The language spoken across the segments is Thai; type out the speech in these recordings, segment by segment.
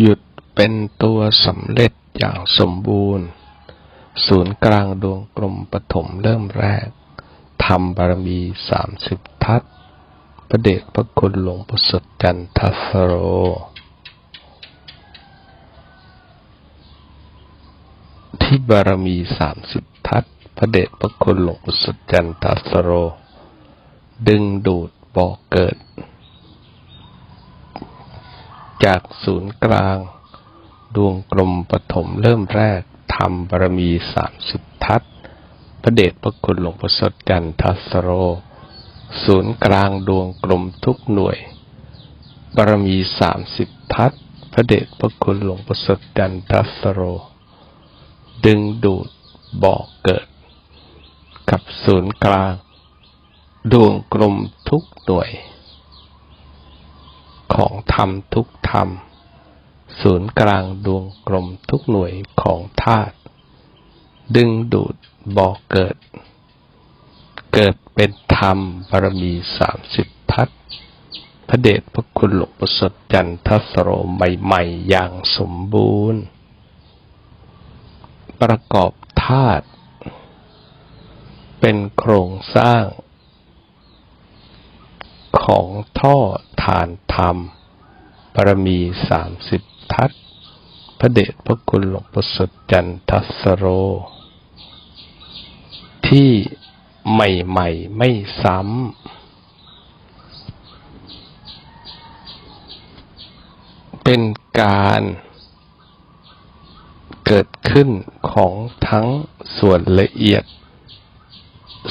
หยุดเป็นตัวสำเร็จอย่างสมบูรณ์ ศูนย์กลางดวงกลมปฐมเริ่มแรกทำบารมีสามสิบทัศพระเดชพระคุณหลวงประเสริฐจันทสโร ที่บารมีสามสิบทัศพระเดชพระคุณหลวงประเสริฐจันทสโร ดึงดูดบ่อกเกิด จากศูนย์กลาง ดวงกลมปฐมเริ่มแรกทำบารมีสามสิบทัศพระเดชพระคุณหลวงประเสริฐจันทัสโร ศูนย์กลางดวงกลมทุกหน่วย บารมีสามสิบทัศพระเดชพระคุณหลวงประเสริฐจันทัสโร ดึงดูดบ่อกเกิด กับศูนย์กลาง ดวงกลมทุกหน่วย ของธรรมทุกธรรม ศูนย์กลางดวงกลมทุกหน่วยของธาตุดึงดูดบ่อกเกิด เกิดเป็นธรรมบารมีสามสิบทัศพระเดชพระคุณหลวงปสริฐจันทสโรใหม่ๆ อย่างสมบูรณ์ ประกอบธาตุเป็นโครงสร้าง ของท่อฐานธรรมบารมีสามสิบทัศพระเดชพระคุณหลวงประเสริฐจันทสโร ที่ใหม่ๆไม่ซ้ำ เป็นการเกิดขึ้นของทั้งส่วนละเอียด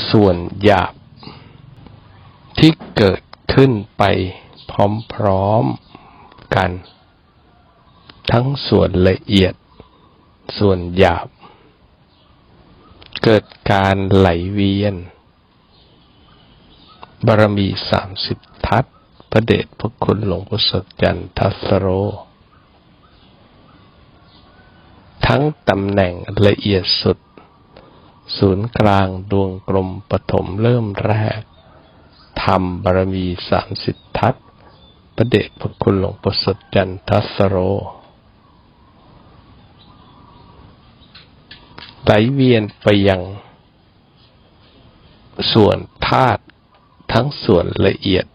ส่วนหยาบ ที่เกิด ขึ้นไปพร้อมๆกัน ทั้งส่วนละเอียด ส่วนหยาบ เกิดการไหลเวียน บารมีสามสิบทัศพระเดชพระคุณหลวงพ่อสดจันทัสโร ทั้งตำแหน่งละเอียดสุด ศูนย์กลางดวงกลมปฐมเริ่มแรก ทำบารมีสามสิบทัศน์พระเดชพระคุณหลวงประเสริฐจันทสโร ไหลเวียนไปยัง ส่วนธาตุทั้งส่วนละเอียด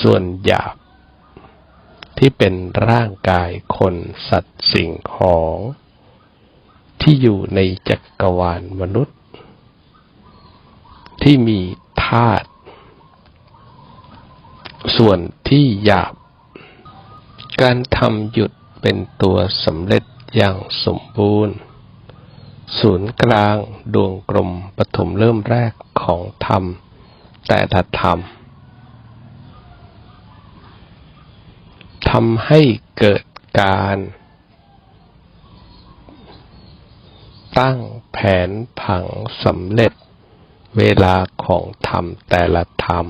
ส่วนหยาบ ที่เป็นร่างกายคนสัตว์สิ่งของ ที่อยู่ในจักรวาลมนุษย์ ที่มีธาตุ ส่วนที่หยาบ การทำหยุดเป็นตัวสำเร็จอย่างสมบูรณ์ ศูนย์กลางดวงกลมปฐมเริ่มแรกของธรรม แต่ละธรรมทำให้เกิดการ ตั้งแผนผังสำเร็จเวลาของธรรมแต่ละธรรม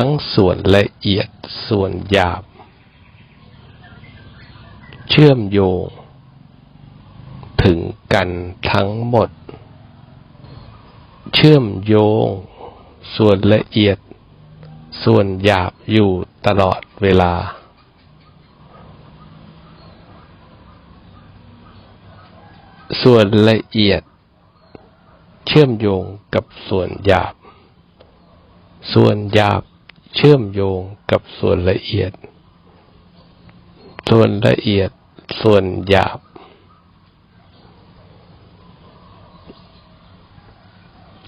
ทั้งส่วนละเอียดส่วนหยาบ เชื่อมโยง ถึงกันทั้งหมด เชื่อมโยง ส่วนละเอียด ส่วนหยาบอยู่ตลอดเวลา ส่วนละเอียด เชื่อมโยงกับส่วนหยาบส่วนหยาบ เชื่อมโยงกับส่วนละเอียด ส่วนละเอียดส่วนหยาบ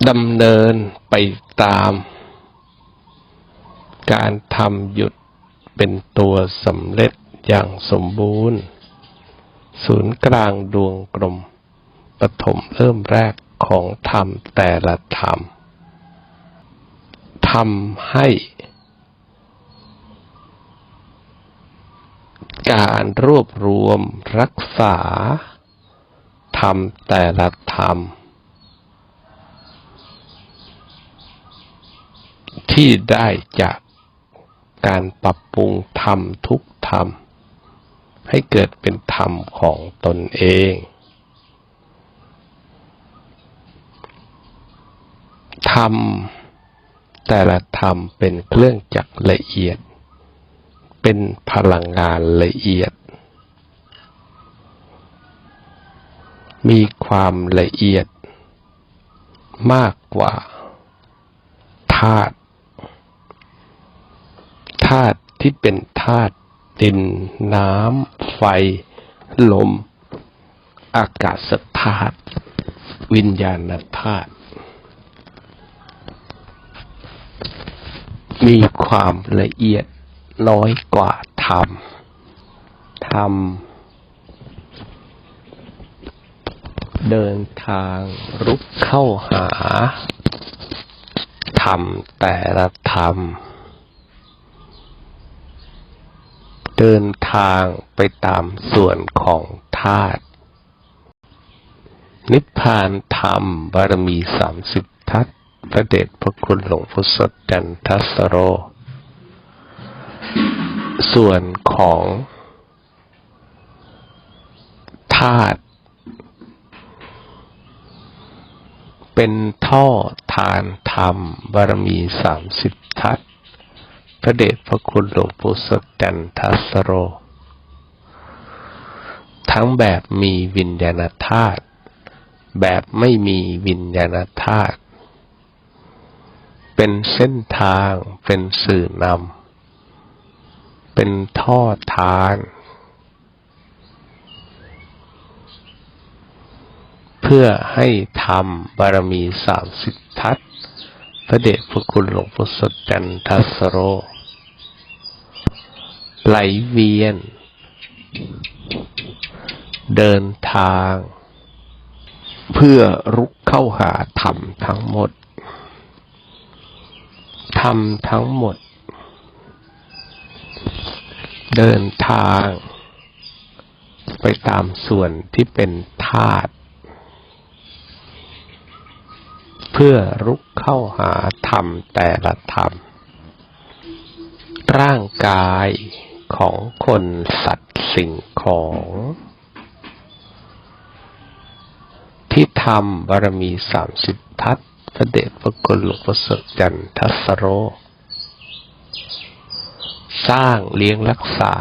ดำเนินไปตาม การทำหยุดเป็นตัวสำเร็จอย่างสมบูรณ์ ศูนย์กลางดวงกลมปฐมเริ่มแรกของธรรมแต่ละธรรมทำให้ การรวบรวมรักษาธรรมแต่ละธรรม ที่ได้จากการปรับปรุงธรรมทุกธรรม ให้เกิดเป็นธรรมของตนเอง ธรรม แต่ละธรรมเป็นเครื่องจักรละเอียด เป็นพลังงานละเอียด มีความละเอียด มากกว่าธาตุธาตุที่เป็นธาตุดินน้ำ ไฟ ลม อากาศธาตุวิญญาณธาตุมีความละเอียด น้อยกว่าธรรม ธรรม เดินทางรุกเข้าหา ธรรมแต่ละธรรม เดินทางไปตามส่วนของธาตุ นิพพานธรรมบารมีสามสิบทัศพระเดชพระคุณหลวงพ่อสดจันทสโร ส่วนของธาตุเป็นท่อทานธรรม บารมีสามสิบทัศพระเดชพระคุณหลวงปู่สดจันทัสโร ทั้งแบบมีวิญญาณธาตุแบบไม่มีวิญญาณธาตุเป็นเส้นทางเป็นสื่อนำ เป็นท่อทาน เพื่อให้ทำบารมีสามสิบทัศพระเดชพระคุณหลวงพ่อสดจันทัสโร ไหลเวียน เดินทาง เพื่อรุกเข้าหาธรรมทั้งหมดธรรมทั้งหมด เดินทาง ไปตามส่วนที่เป็นธาตุเพื่อรุกเข้าหาธรรมแต่ละธรรม ร่างกายของคนสัตว์สิ่งของ ที่ทำบารมีสามสิบทัศพระเดชพระคุณหลวงพ่อสดจันทสโร สร้างเลี้ยงรักษา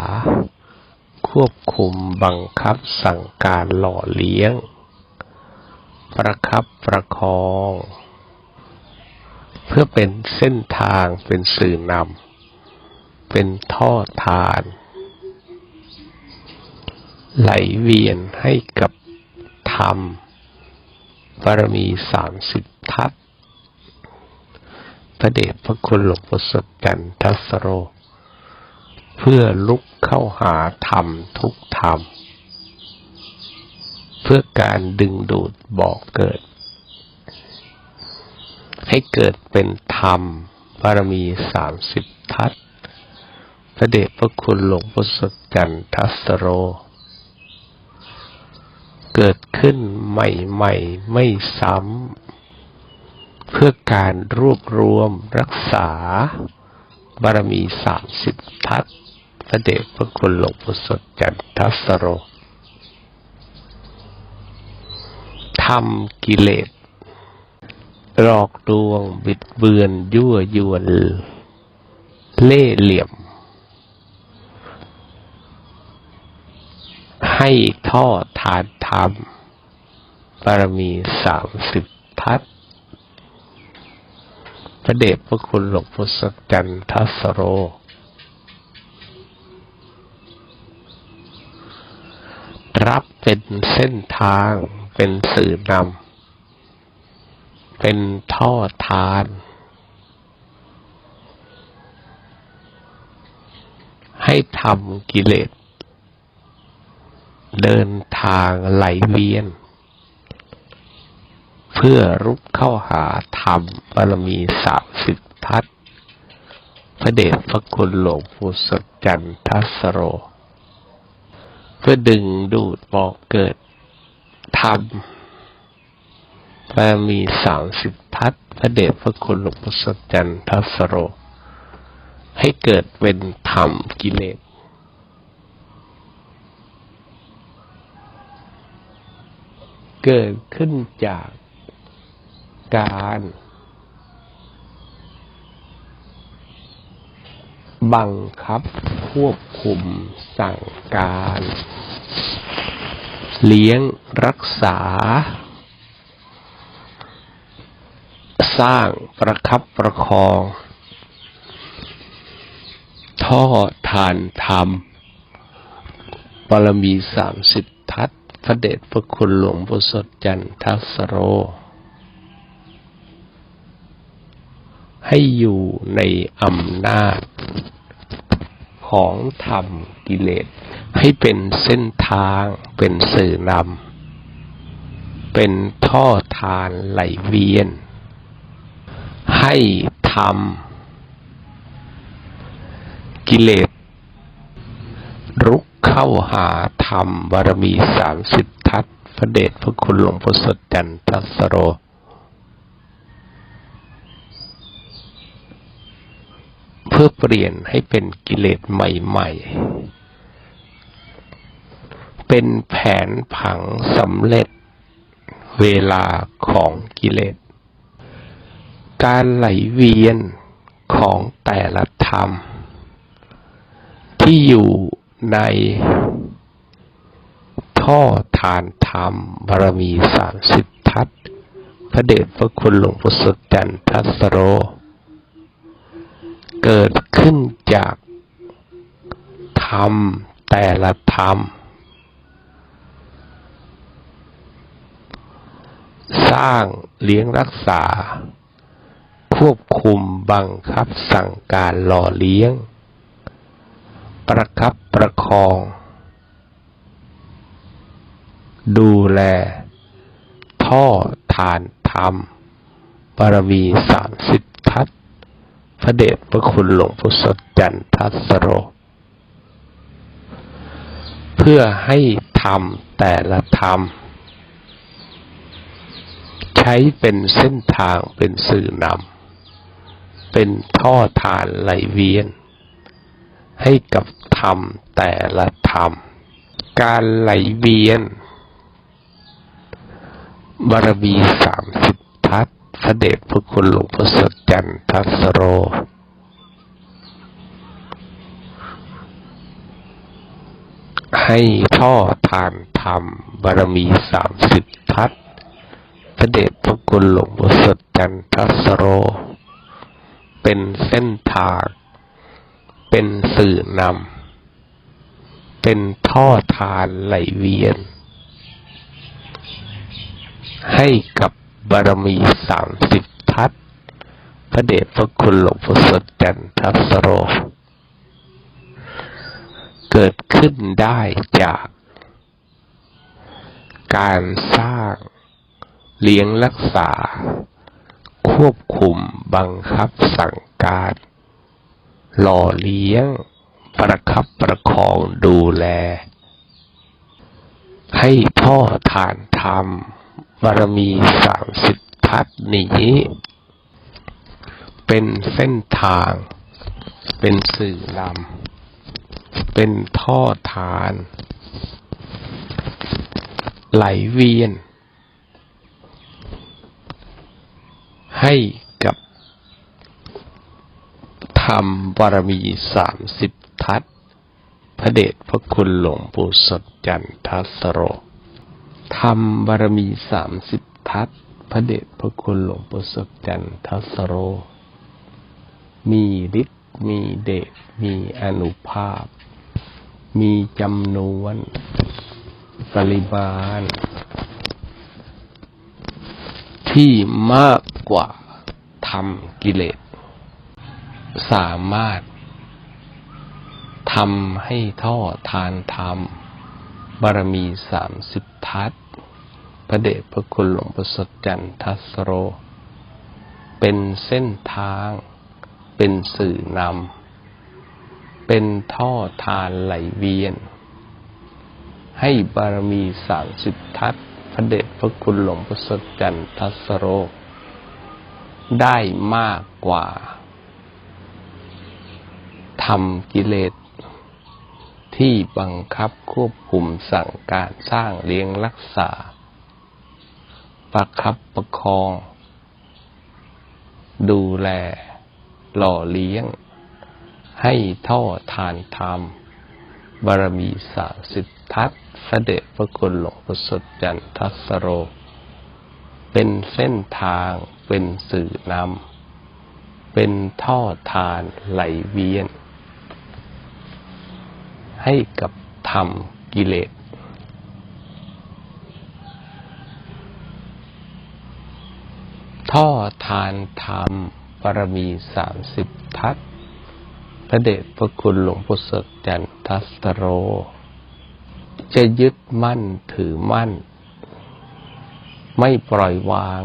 ควบคุมบังคับสั่งการหล่อเลี้ยง ประคับประคอง เพื่อเป็นเส้นทางเป็นสื่อนำเป็นท่อทาน ไหลเวียนให้กับธรรมบารมีสามสิบทัศพระเดชพระคุณหลวงพ่อสดจันทัสโร เพื่อลุกเข้าหาธรรมทุกธรรม เพื่อการดึงดูดบอกเกิด ให้เกิดเป็นธรรมบารมีสามสิบทัศพระเดชพระคุณหลวงพ่อสดจันทัสโร เกิดขึ้นใหม่ๆไม่ซ้ำเพื่อการรวบรวมรักษา บารมีสามสิบทัศพระเดชพระคุณหลวงพ่อสดจันทสโรทำกิเลสหลอกลวงบิดเบือนยั่วยวนเล่เหลี่ยม ให้ท่อทานธรรมบารมีสามสิบทัศ ระเดชพระคุณหลวงพ่อสดจันทัสโร รับเป็นเส้นทางเป็นสื่อนำเป็นท่อทาน ให้ทำกิเลส เดินทางไหลเวียน เพื่อรุกเข้าหาธรรมบารมีสามสิบทัศพระเดชพระคุณหลวงปู่สดจันทสโร เพื่อดึงดูดบอกเกิดธรรมบารมีสามสิบทัศพระเดชพระคุณหลวงปู่สดจันทสโร ให้เกิดเป็นธรรมกิเลสเกิดขึ้นจาก การ บังคับควบคุมสั่งการ เลี้ยงรักษา สร้างประคับประคอง ท่อทานธรรมบารมีสามสิบทัศพระเดชพระคุณหลวงปู่สดจันทสโร ให้อยู่ในอำนาจของธรรมกิเลส ให้เป็นเส้นทางเป็นสื่อนำเป็นท่อทานไหลเวียน ให้ธรรมกิเลส รุกเข้าหาธรรมบารมีสามสิบทัศพระเดชพระคุณหลวงพ่อสดจันทัสโร เพื่อเปลี่ยนให้เป็นกิเลสใหม่ ๆ เป็นแผนผังสำเร็จเวลาของกิเลส การไหลเวียนของแต่ละธรรม ที่อยู่ในท่อทานธรรมบารมีสามสิบทัศพระเดชพระคุณหลวงพ่อสดจันทัสโร เกิดขึ้นจากธรรมแต่ละธรรม สร้างเลี้ยงรักษา ควบคุมบังคับสั่งการหล่อเลี้ยง ประคับประคอง ดูแล ท่อทานธรรมบารมีสามสิบ พระเดชพระคุณหลวงพ่สดจันทัสโร เพื่อให้ธรรมแต่ละธรรม ใช้เป็นเส้นทางเป็นสื่อนำเป็นท่อทานไหลเวียน ให้กับธรรมแต่ละธรรม การไหลเวียนบารมีสามสิบทัศ พระเดชพระคุณหลวงพ่อสดจันทัสโร ให้ท่อทานธรรมบารมีสามสิบทัศพระเดชพระคุณหลวงพ่อสดจันทัสโร เป็นเส้นทาง เป็นสื่อนำ เป็นท่อทานไหลเวียน ให้กับ บารมีสามสิบทัศพระเดชพระคุณหลวงพ่อสดจันทัสโร เกิดขึ้นได้จากการสร้างเลี้ยงรักษา ควบคุมบังคับสั่งการ หล่อเลี้ยง ประคับประคองดูแล ให้ท่อทานธรรม บารมีสามสิบทัศน์นี้ เป็นเส้นทาง เป็นสื่อนำเป็นท่อทาน ไหลเวียน ให้กับธรรมบารมีสามสิบทัศพระเดชพระคุณหลวงปู่สดจันทัสโร ธรรมบารมีสามสิบทัศพระเดชพระคุณหลวงปู่สดจันทัสโร มีฤทธิ์มีเดชมีอนุภาพ มีจำนวน ปริมาณที่มากกว่าธรรมกิเลส สามารถทำให้ท่อทานธรรม บารมีสามสิบทัศพระเดชพระคุณหลวงประสดจันทัสโร เป็นเส้นทาง เป็นสื่อนำ เป็นท่อทานไหลเวียน ให้บารมีสามสิบทัศพระเดชพระคุณหลวงประสดจันทัสโร ได้มากกว่าทำกิเลส ที่บังคับควบคุมสั่งการสร้างเลี้ยงรักษา ประคับประคอง ดูแล หล่อเลี้ยง ให้ท่อทานธรรม บารมีสาสิบทัศน์เสด็จพระคุณหลวงพ่อสดจันทัสโร เป็นเส้นทางเป็นสื่อนำเป็นท่อทานไหลเวียน ให้กับธรรมกิเลส ท่อทานธรรมบารมีสามสิบทัศพระเดชพระคุณหลวงพ่อสดจันทัสโร จะยึดมั่นถือมั่น ไม่ปล่อยวาง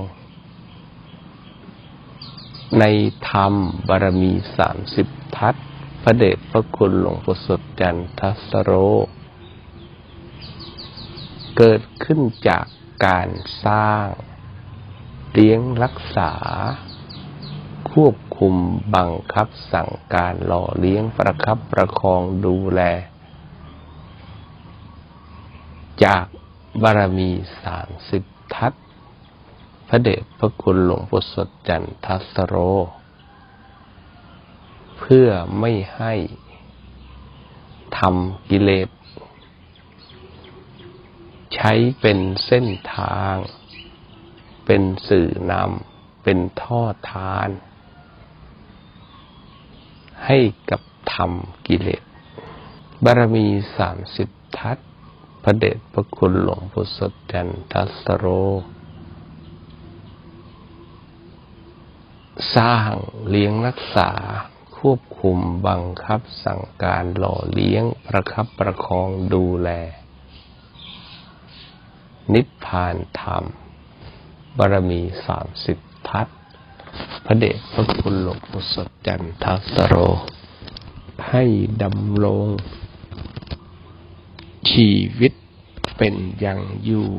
ในธรรมบารมีสามสิบทัศน์ พระเดชพระคุณหลวงพ่อสดจันทัสโร เกิดขึ้นจากการสร้างเลี้ยงรักษา ควบคุมบังคับสั่งการหล่อเลี้ยงประคับประคองดูแล จากบารมีสามสิบทัศพระเดชพระคุณหลวงพ่สดจันทัสโร เพื่อไม่ให้ทำกิเลส ใช้เป็นเส้นทาง เป็นสื่อนำเป็นท่อทาน ให้กับธรรมกิเลส บารมีสามสิบทัศพระเดชพระคุณหลวงพุทธจันทัสโร สร้างเลี้ยงรักษา ควบคุมบังคับสั่งการหล่อเลี้ยงประคับประคองดูแล นิพพานธรรม บารมีสามสิบทัศพระเดชพระคุณหลวงปู่สดจันทัสโร ให้ดำรงชีวิตเป็นอย่างอยู่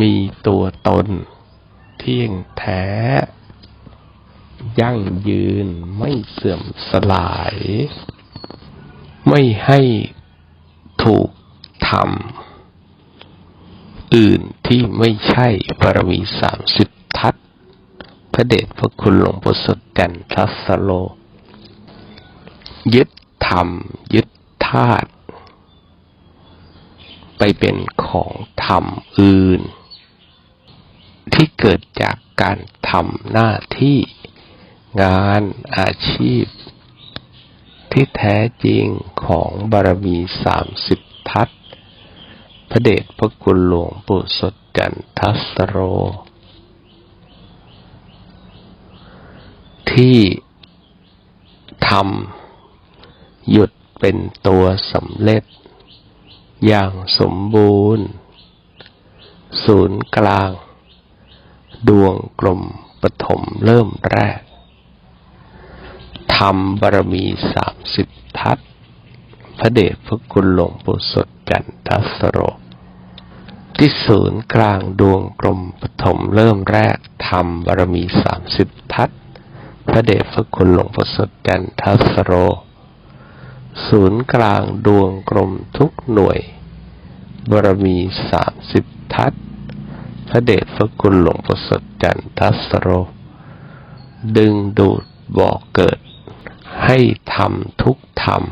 มีตัวตนเที่ยงแท้ ยั่งยืน ไม่เสื่อมสลาย ไม่ให้ถูกทำอื่นที่ไม่ใช่บารมีสามสิบทัศพระเดชพระคุณหลวงพ่อสดจันทัสโล ยึดธรรม ยึดธาตุไปเป็นของธรรมอื่น ที่เกิดจากการทำหน้าที่ งานอาชีพ ที่แท้จริงของบารมีสามสิบทัศพระเดชพระคุณหลวงปู่สดจันทัสโร ที่ทำหยุดเป็นตัวสำเร็จ อย่างสมบูรณ์ ศูนย์กลาง ดวงกลมปฐมเริ่มแรก ทำบารมีสามสิบทัศพระเดชพระคุณหลวงปู่สดจันทัสโรที่ศูนย์กลางดวงกลมปฐมเริ่มแรกทำบารมีสามสิบทัศพระเดชพระคุณหลวงปู่สดจันทัสโร ศูนย์กลางดวงกลมทุกหน่วยบารมีสามสิบทัศพระเดชพระคุณหลวงปู่สดจันทัสโร ดึงดูดบอกเกิด ให้ทำทุกธรรม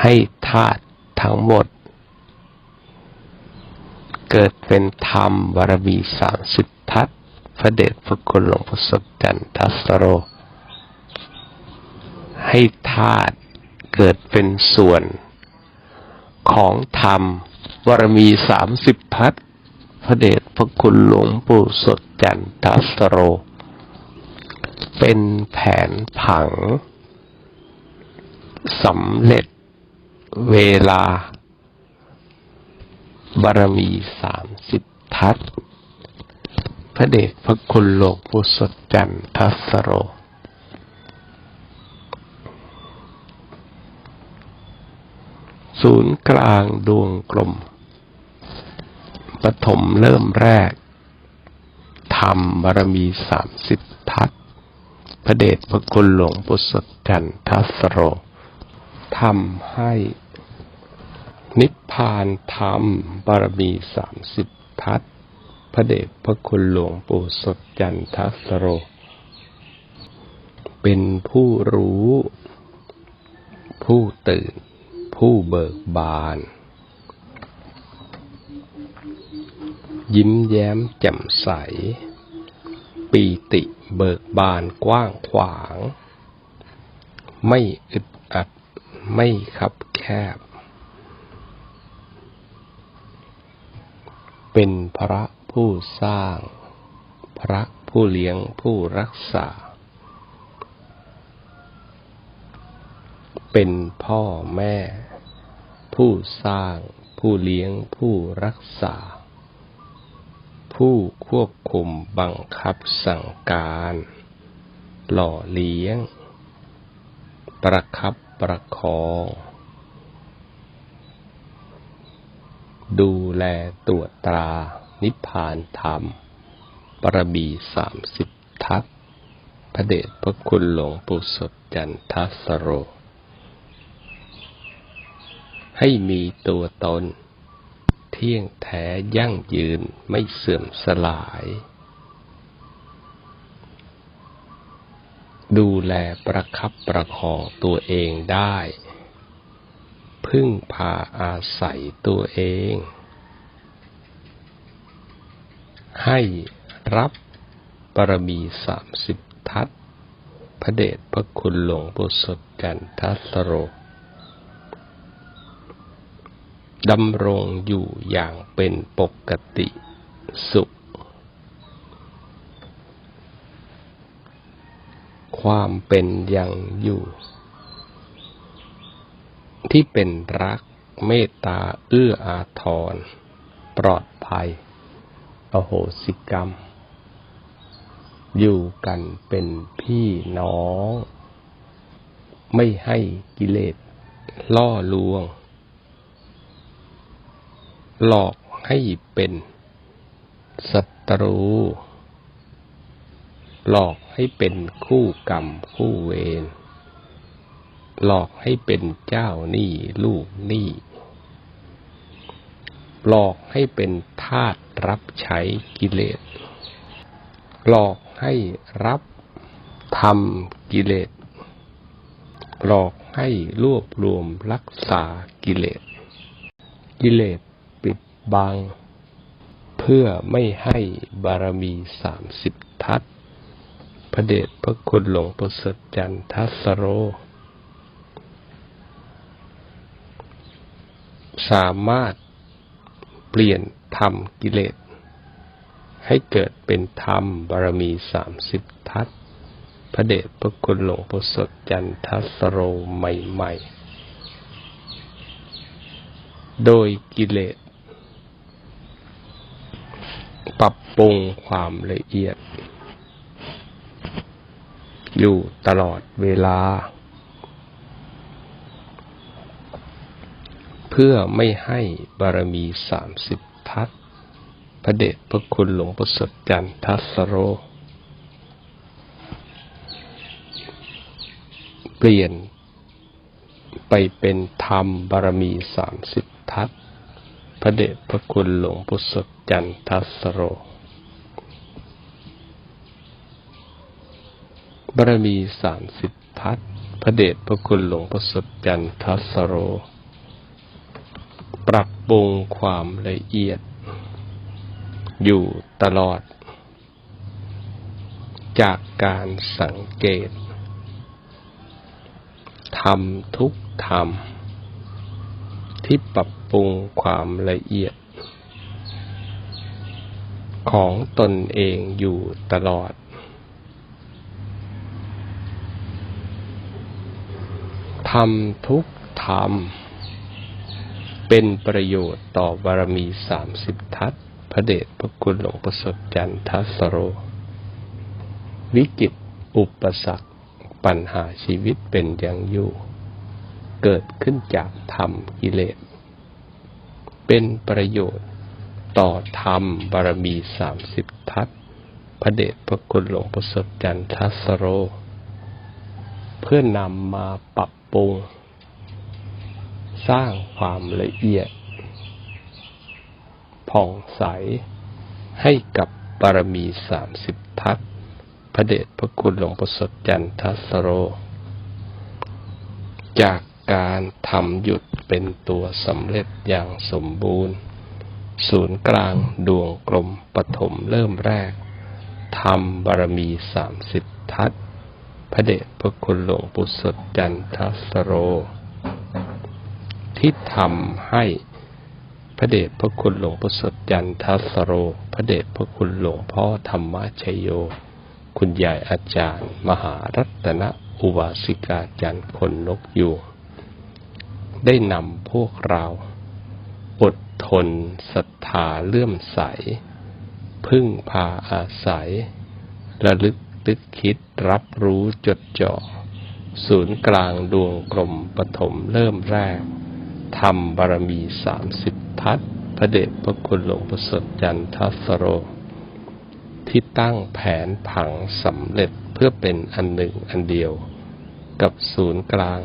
ให้ธาตุทั้งหมด เกิดเป็นธรรมบารมีสามสิบทัศพระเดชพระคุณหลวงพ่อสดจันทัสโร ให้ธาตุเกิดเป็นส่วน ของธรรมบารมีสามสิบทัศพระเดชพระคุณหลวงปู่สดจันทัสโร เป็นแผนผัง สำเร็จเวลา บารมีสามสิบทัศพระเดชพระคุณหลวงปู่สดจันทัสโร ศูนย์กลางดวงกลม ปฐมเริ่มแรกทำบารมีสามสิบทัศพระเดชพระคุณหลวงปู่สดจันทัสโร ทำให้นิพพานธรรมบารมีสามสิบทัศพระเดชพระคุณหลวงปู่สดจันทัสโร เป็นผู้รู้ ผู้ตื่น ผู้เบิกบาน ยิ้มแย้มแจ่มใส ปีติเบิกบานกว้างขวาง ไม่อึด ไม่คับแคบ เป็นพระผู้สร้าง พระผู้เลี้ยงผู้รักษา เป็นพ่อแม่ ผู้สร้าง ผู้เลี้ยงผู้รักษา ผู้ควบคุมบังคับสั่งการ หล่อเลี้ยง ประคับ ประคอง ดูแลตรวจตรา นิพพานธรรม ปรบีสามสิบทัศพระเดชพระคุณหลวงปู่สดจันทสโร ให้มีตัวตน เที่ยงแท้ยั่งยืนไม่เสื่อมสลาย ดูแลประคับประคองตัวเองได้ พึ่งพาอาศัยตัวเอง ให้รับปรมีสามสิบทัศพระเดชพระคุณหลวงปู่สดจันทัสโรดำรงอยู่อย่างเป็นปกติสุข ความเป็นอย่างอยู่ ที่เป็นรักเมตตาเอื้ออาทร ปลอดภัย อโหสิกรรม อยู่กันเป็นพี่น้อง ไม่ให้กิเลสล่อลวง หลอกให้เป็นศัตรู หลอกให้เป็นคู่กรรมคู่เวร หลอกให้เป็นเจ้าหนี้ลูกหนี้ หลอกให้เป็นทาสรับใช้กิเลส หลอกให้รับทำกิเลส หลอกให้รวบรวมรักษากิเลส กิเลสปิดบัง เพื่อไม่ให้บารมีสามสิบทัศ พระเดชพระคุณหลวงประเสริฐจันทัสโร สามารถเปลี่ยนธรรมกิเลส ให้เกิดเป็นธรรมบารมีสามสิบทัศพระเดชพระคุณหลวงประเสริฐจันทัสโรใหม่ๆ โดยกิเลส ปรับปรุงความละเอียด อยู่ตลอดเวลา เพื่อไม่ให้บารมีสามสิบทัศพระเดชพระคุณหลวงประสริฐจันทัสโร เปลี่ยนไปเป็นธรรมบารมีสามสิบทัศพระเดชพระคุณหลวงปู่สดจันทัสโร บารมีสามสิบทัศน์พระเดชพระคุณหลวงปู่สดจันทสโร ปรับปรุงความละเอียด อยู่ตลอด จากการสังเกตทำทุกธรรม ที่ปรับปรุงความละเอียด ของตนเองอยู่ตลอด ทำทุกธรรม เป็นประโยชน์ต่อบารมีสามสิบทัศพระเดชพระคุณหลวงประสดจันทสโร วิกฤตอุปสรรคปัญหาชีวิตเป็นอย่างอยู่ เกิดขึ้นจากธรรมกิเลส เป็นประโยชน์ต่อธรรมบารมีสามสิบทัศพระเดชพระคุณหลวงประสดจันทสโร เพื่อนำมาปรับ ปรุง สร้างความละเอียด ผ่องใส ให้กับบารมีสามสิบทัศพระเดชพระคุณหลวงประสดจันทัสโร จากการทำหยุดเป็นตัวสำเร็จอย่างสมบูรณ์ ศูนย์กลางดวงกลมปฐมเริ่มแรกทำบารมีสามสิบทัศ พระเดชพระคุณหลวงปู่สดจันทสโร ที่ทำให้พระเดชพระคุณหลวงปู่สดจันทสโร พระเดชพระคุณหลวงพ่อธรรมชโย คุณยายอาจารย์ มหารัตนอุบาสิกาจันทร์คนนกยูงได้นำพวกเราอดทนศรัทธาเลื่อมใส พึ่งพาอาศัย ระลึก ตึกคิดรับรู้จดจ่อ ศูนย์กลางดวงกลมปฐมเริ่มแรกทำบารมีสามสิบทัศน์พระเดชพระคุณหลวงประเสริฐจันทัสโร ที่ตั้งแผนผังสำเร็จเพื่อเป็นอันหนึ่งอันเดียว กับศูนย์กลาง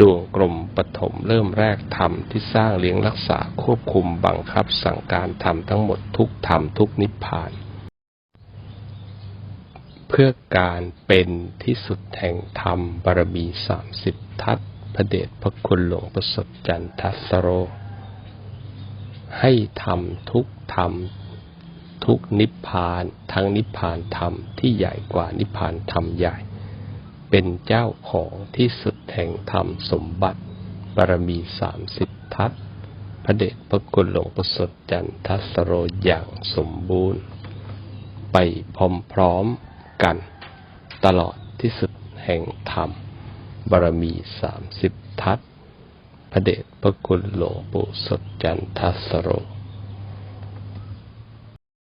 ดวงกลมปฐมเริ่มแรกธรรมที่สร้างเลี้ยงรักษาควบคุมบังคับสั่งการทำทั้งหมดทุกธรรมทุกนิพพาน พื่อการเป็นที่สุดแห่งธรรมบารมีสามสิบทัศพระเดชพระคุณหลวงประสดจันทัสโร ให้ทำทุกธรรม ทุกนิพพานทั้งนิพพานธรรมที่ใหญ่กว่านิพพานธรรมใหญ่ เป็นเจ้าของที่สุดแห่งธรรมสมบัติบารมีสามสิบทัศพระเดชพระคุณหลวงประสดจันทัสโรอย่างสมบูรณ์ ไปพร้อมๆ กันตลอดที่สุดแห่งธรรมบารมีสามสิบทัศพระเดชพระคุณหลวงปู่สดจันทสโร